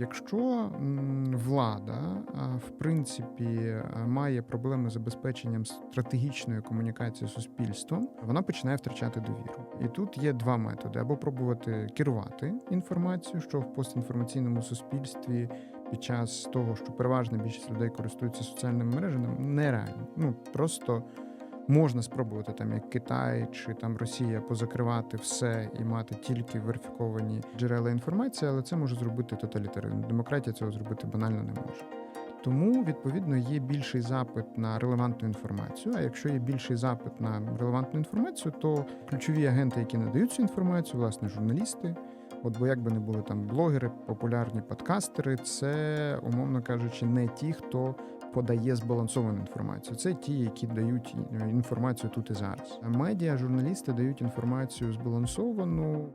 Якщо влада, в принципі, має проблеми з забезпеченням стратегічної комунікації з суспільством, вона починає втрачати довіру. І тут є два методи: або пробувати керувати інформацією, що в постінформаційному суспільстві під час того, що переважна більшість людей користуються соціальними мережами, нереально. Ну просто можна спробувати там, як Китай чи там Росія, позакривати все і мати тільки верифіковані джерела інформації, але це може зробити тоталітаризм. Демократія цього зробити банально не може. Тому відповідно є більший запит на релевантну інформацію. А якщо є більший запит на релевантну інформацію, то ключові агенти, які надають цю інформацію, власне, журналісти. От бо як би не були там блогери, популярні подкастери, це, умовно кажучи, не ті, хто подає збалансовану інформацію. Це ті, які дають інформацію тут і зараз. А медіа, журналісти дають інформацію збалансовану.